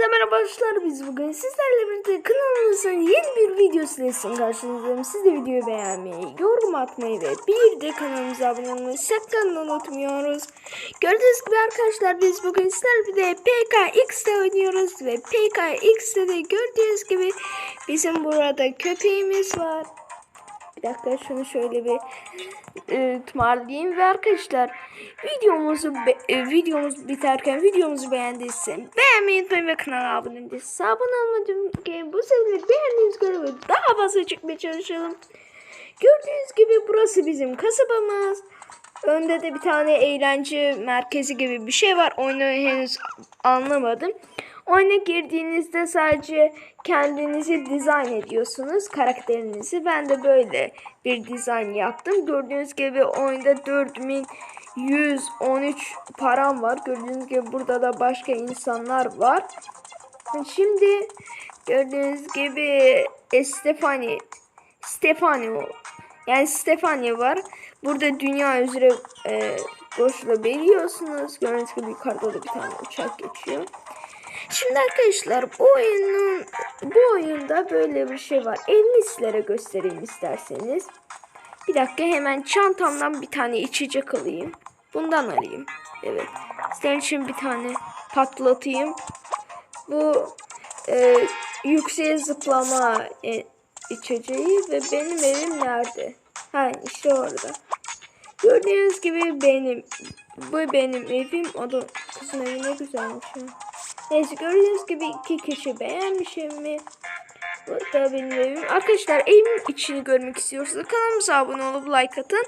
Herkese merhaba arkadaşlar biz bugün sizlerle birlikte kanalımızın yeni bir videosuyla karşınızdayım. Siz de videoyu beğenmeyi, yorum atmayı ve bir de kanalımıza abone olmayı sakın unutmuyoruz. Gördüğünüz gibi arkadaşlar biz bugün sizlerle birlikte PKX'de oynuyoruz ve PKX'de de gördüğünüz gibi bizim burada köpeğimiz var. Bir dakika şunu şöyle bir e, tımarlayayım ve arkadaşlar videomuzu be- e, videomuz biterken videomuzu beğendiyse beğenmeyi unutmayın ve kanala abone değilseniz abone olmayı ki bu sefer beğendiğiniz göre daha fazla çıkmaya çalışalım. Gördüğünüz gibi burası bizim kasabamız. Önde de bir tane eğlence merkezi gibi bir şey var. Oyunu henüz anlamadım. Oyuna girdiğinizde sadece kendinizi dizayn ediyorsunuz karakterinizi. Ben de böyle bir dizayn yaptım. Gördüğünüz gibi oyunda 4113 param var. Gördüğünüz gibi burada da başka insanlar var. Şimdi gördüğünüz gibi Stefani Stefano yani Stefania var. Burada dünya üzere e, koşulabiliyorsunuz. Gördüğünüz gibi yukarıda da bir tane uçak geçiyor. Şimdi arkadaşlar bu oyunun bu oyunda böyle bir şey var. Elini sizlere göstereyim isterseniz. Bir dakika hemen çantamdan bir tane içecek alayım. Bundan alayım. Evet. Sizin için bir tane patlatayım. Bu e, yükseğe zıplama e, içeceği ve benim evim nerede? Ha işte orada. Gördüğünüz gibi benim bu benim evim. O da kızın evi ne güzelmiş ya. Neyse gördüğünüz gibi iki kişi beğenmiş evimi. Bu da benim evim. Arkadaşlar evimin içini görmek istiyorsanız kanalımıza abone olup like atın.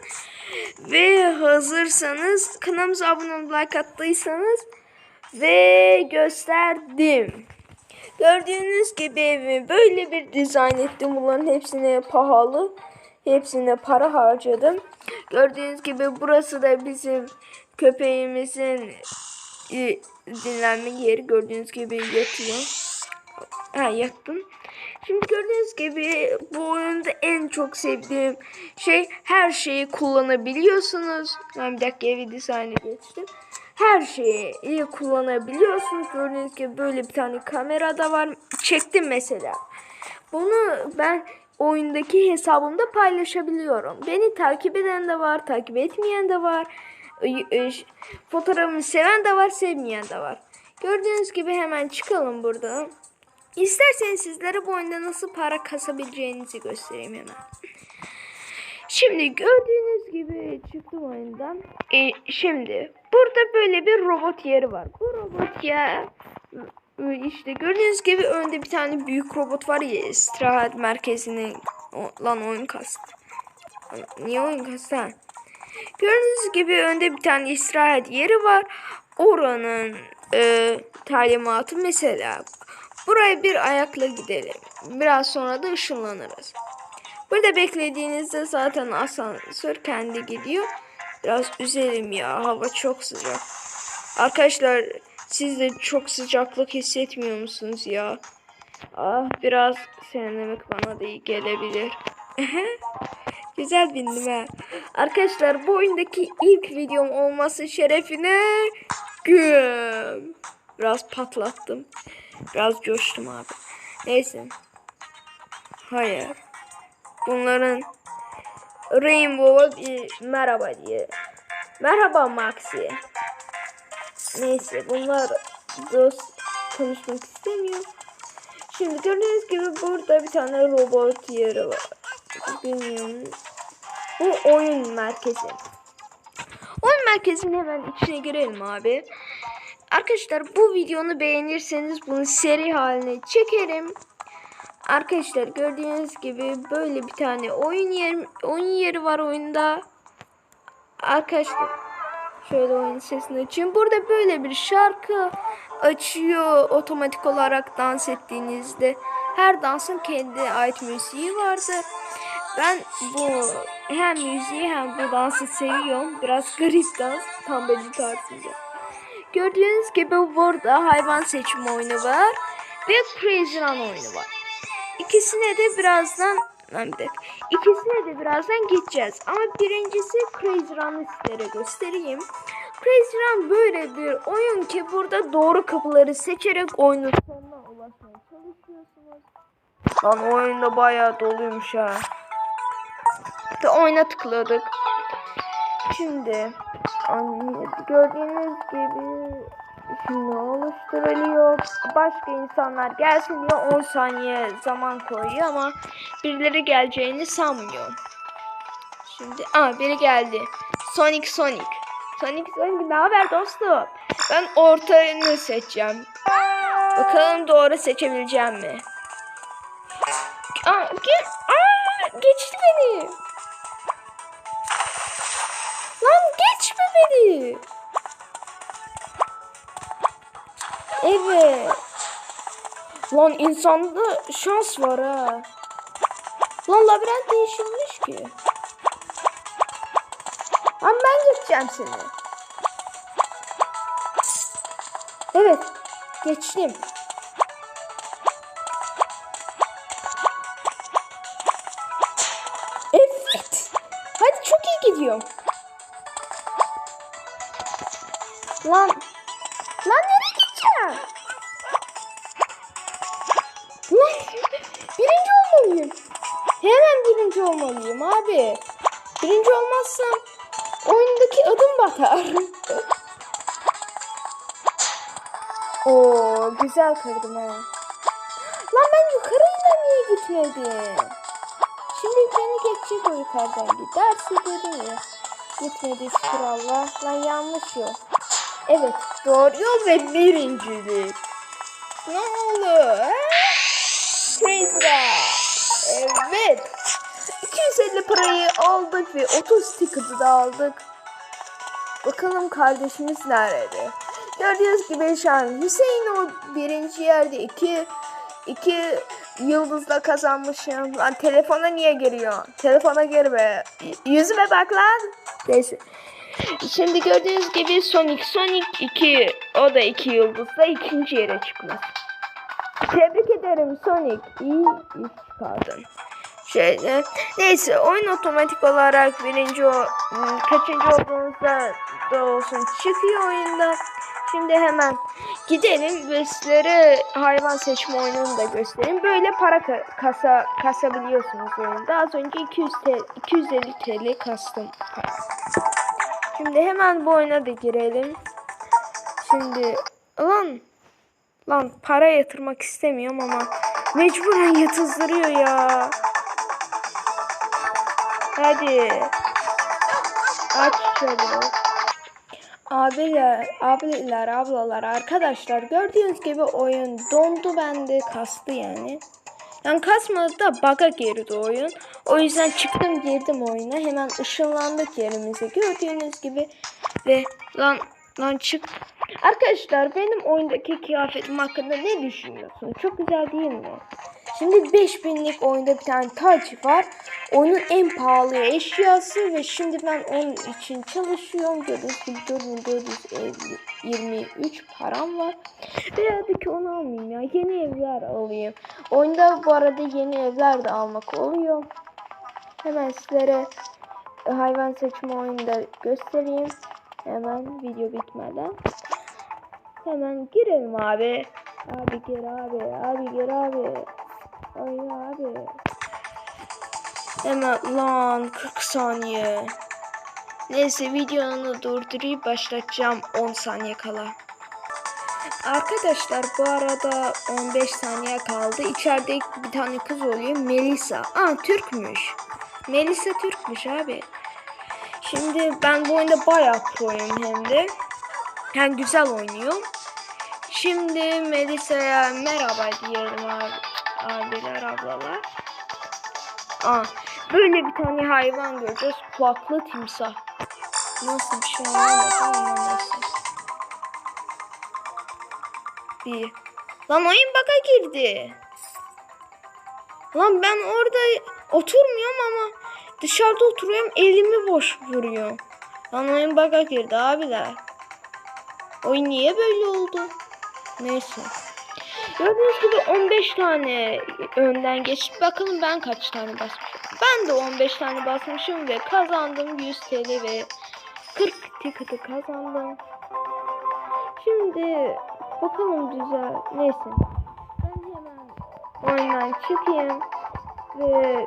Ve hazırsanız kanalımıza abone olup like attıysanız ve gösterdim. Gördüğünüz gibi evimi böyle bir dizayn ettim. Bunların hepsine pahalı. Hepsine para harcadım. Gördüğünüz gibi burası da bizim köpeğimizin e, dinlenme yeri. Gördüğünüz gibi yatıyor. Ha yattım. Şimdi gördüğünüz gibi bu oyunda en çok sevdiğim şey her şeyi kullanabiliyorsunuz. Ben bir dakika evi dizaynı geçtim. Her şeyi iyi kullanabiliyorsunuz. Gördüğünüz gibi böyle bir tane kamera da var. Çektim mesela. Bunu ben oyundaki hesabımda paylaşabiliyorum. Beni takip eden de var, takip etmeyen de var. Ö- Fotoğrafımı seven de var, sevmeyen de var. Gördüğünüz gibi hemen çıkalım buradan. İsterseniz sizlere bu oyunda nasıl para kasabileceğinizi göstereyim hemen. Şimdi gördüğünüz gibi çıktım oyundan. E, şimdi burada böyle bir robot yeri var. Bu robot ya işte gördüğünüz gibi önde bir tane büyük robot var ya istirahat merkezine lan oyun kastı. Niye oyun kastı? Gördüğünüz gibi önde bir tane istirahat yeri var. Oranın e, talimatı mesela buraya bir ayakla gidelim. Biraz sonra da ışınlanırız. Burada beklediğinizde zaten asansör kendi gidiyor. Biraz üzerim ya. Hava çok sıcak. Arkadaşlar siz de çok sıcaklık hissetmiyor musunuz ya? Ah biraz serinlemek bana da iyi gelebilir. Güzel bindim ha. Arkadaşlar bu oyundaki ilk videom olması şerefine güm. Biraz patlattım. Biraz coştum abi. Neyse. Hayır. Bunların Rainbow'a bir merhaba diye. Merhaba Maxi. Neyse bunlar dost konuşmak istemiyor. Şimdi gördüğünüz gibi burada bir tane robot yeri var. Bilmiyorum. Bu oyun merkezi. Oyun merkezinin hemen içine girelim abi. Arkadaşlar bu videonu beğenirseniz bunu seri haline çekerim. Arkadaşlar gördüğünüz gibi böyle bir tane oyun yeri, oyun yeri var oyunda. Arkadaşlar şöyle oyun sesini açayım. Burada böyle bir şarkı açıyor otomatik olarak dans ettiğinizde. Her dansın kendi ait müziği vardır. Ben bu hem müziği hem bu dansı seviyorum. Biraz garip dans. Tam benim tarzımda. Gördüğünüz gibi burada hayvan seçimi oyunu var. Ve Crazy Run oyunu var. İkisine de birazdan bir dakika. İkisine de birazdan geçeceğiz. Ama birincisi Crazy Run'ı sizlere göstereyim. Crazy Run böyle bir oyun ki burada doğru kapıları seçerek oyunu sonuna Lan o oyunda bayağı doluymuş ha. Ve oyuna tıkladık. Şimdi anne, gördüğünüz gibi şimdi oluşturuluyor. Başka insanlar gelsin diye 10 saniye zaman koyuyor ama birileri geleceğini sanmıyorum. Şimdi aa biri geldi. Sonic Sonic. Sonic Sonic ne haber dostum? Ben ortayını seçeceğim. Bakalım doğru seçebileceğim mi? Aa, gel. Aa, geçti beni. Lan geçme beni. Evet. Lan insanda şans var ha. Lan labirent değişilmiş ki. Lan ben geçeceğim seni. Evet. Geçtim. Evet. Hadi çok iyi gidiyorum. Lan. Lan nereye gideceğim? Lan. Birinci olmalıyım. Hemen birinci olmalıyım abi. Birinci olmazsam oyundaki adım batar. Oo güzel kırdım ha. Lan ben yukarıyla niye gitmedim? Şimdi beni geçecek o yukarıdan giderse dedim ya. Gitmedi şükür Allah. Lan yanlış yol. Evet doğru yol ve birincilik. Ne oldu? Praise. Evet. 250 parayı aldık ve 30 ticket'ı da aldık. Bakalım kardeşimiz nerede? Gördüğünüz gibi şu an Hüseyin o birinci yerde iki iki yıldızla kazanmışım. Lan telefona niye giriyor? Telefona girme. Yüzüme bak lan. Neyse. Şimdi gördüğünüz gibi Sonic Sonic 2 o da iki yıldızla ikinci yere çıkmış. Tebrik ederim Sonic. İyi iş çıkardın. Şöyle. Neyse oyun otomatik olarak birinci o hmm, kaçıncı olduğunuzda da olsun çıkıyor oyunda. Şimdi hemen gidelim ve hayvan seçme oyununu da göstereyim. Böyle para ka- kasa kasabiliyorsunuz oyunda. Az önce 200 TL, 250 TL kastım. Şimdi hemen bu oyuna da girelim. Şimdi lan lan para yatırmak istemiyorum ama mecburen yatızdırıyor ya. Hadi. Aç şöyle. Abiler, abiler, ablalar, arkadaşlar gördüğünüz gibi oyun dondu bende kastı yani. Yani kasmadı da bug'a girdi oyun. O yüzden çıktım girdim oyuna. Hemen ışınlandık yerimize gördüğünüz gibi. Ve lan lan çık. Arkadaşlar benim oyundaki kıyafetim hakkında ne düşünüyorsunuz? Çok güzel değil mi? Şimdi 5000'lik oyunda bir tane taç var. Oyunun en pahalı eşyası ve şimdi ben onun için çalışıyorum. Gördüğünüz gibi 4423 param var. Ve hadi ki onu almayayım ya. Yeni evler alayım. Oyunda bu arada yeni evler de almak oluyor. Hemen sizlere hayvan seçme oyunu da göstereyim. Hemen video bitmeden. Hemen girelim abi. Abi gir abi. Abi gir abi. Ay abi. Hemen lan 40 saniye. Neyse videonu durdurayım başlatacağım 10 saniye kala. Arkadaşlar bu arada 15 saniye kaldı. İçeride bir tane kız oluyor. Melisa. Aa Türkmüş. Melisa Türkmüş abi. Şimdi ben bu oyunda bayağı proyum hem de. Yani güzel oynuyor. Şimdi Melisa'ya merhaba diyelim abi, abiler ablalar. Aa, böyle bir tane hayvan göreceğiz. Kulaklı timsah. Nasıl bir şey anlamadım. Bir. Lan oyun baka girdi. Lan ben orada oturmuyorum ama dışarıda oturuyorum elimi boş vuruyor. Lan oyun baka girdi abiler. Oyun niye böyle oldu? Neyse. Gördüğünüz gibi 15 tane önden geçti. Bakalım ben kaç tane basmışım. Ben de 15 tane basmışım ve kazandım 100 TL ve 40 ticket'ı kazandım. Şimdi bakalım güzel. Neyse. Ben hemen oyundan çıkayım ve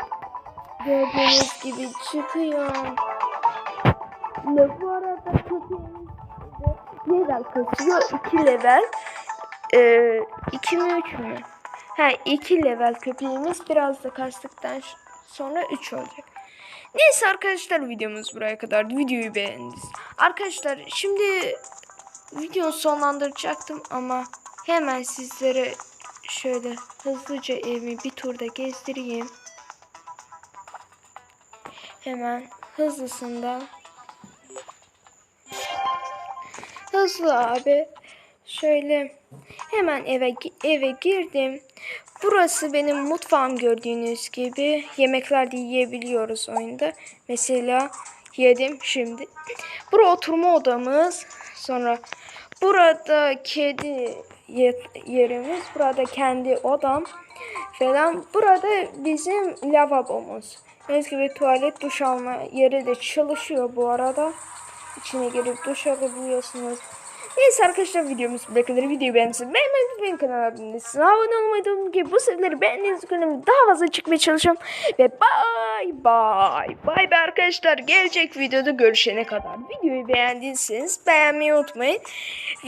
gördüğünüz gibi çıkıyorum. Ve bu arada köpeğimiz de level kasıyor. 2 level. Ee, 2 mi 3 mü? Ha 2 level köpeğimiz biraz da kastıktan sonra 3 olacak. Neyse arkadaşlar videomuz buraya kadar. Videoyu beğendiniz. Arkadaşlar şimdi videoyu sonlandıracaktım ama hemen sizlere şöyle hızlıca evimi bir turda gezdireyim. Hemen hızlısında. Hızlı abi. Şöyle hemen eve eve girdim. Burası benim mutfağım gördüğünüz gibi. Yemekler de yiyebiliyoruz oyunda. Mesela yedim şimdi. Bura oturma odamız. Sonra burada kedi ye- yerimiz. Burada kendi odam falan. Burada bizim lavabomuz. Gördüğünüz gibi tuvalet duş alma yeri de çalışıyor bu arada. İçine girip duş alabiliyorsunuz. Neyse arkadaşlar videomuz bu. Videoyu beğendiyseniz beğenmeyi unutmayın kanala abone abone olmayı da unutmayın bu serileri beğendiğiniz kanalımda daha fazla çıkmaya çalışacağım. Ve bye bye. Bye bye arkadaşlar. Gelecek videoda görüşene kadar. Videoyu beğendiyseniz beğenmeyi unutmayın.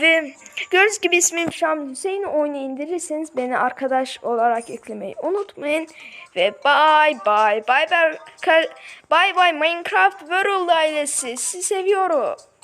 Ve gördüğünüz gibi ismim Şam Hüseyin. Oyunu indirirseniz beni arkadaş olarak eklemeyi unutmayın. Ve bye bye. Bye bye. Bye bye Minecraft World ailesi. Sizi seviyorum.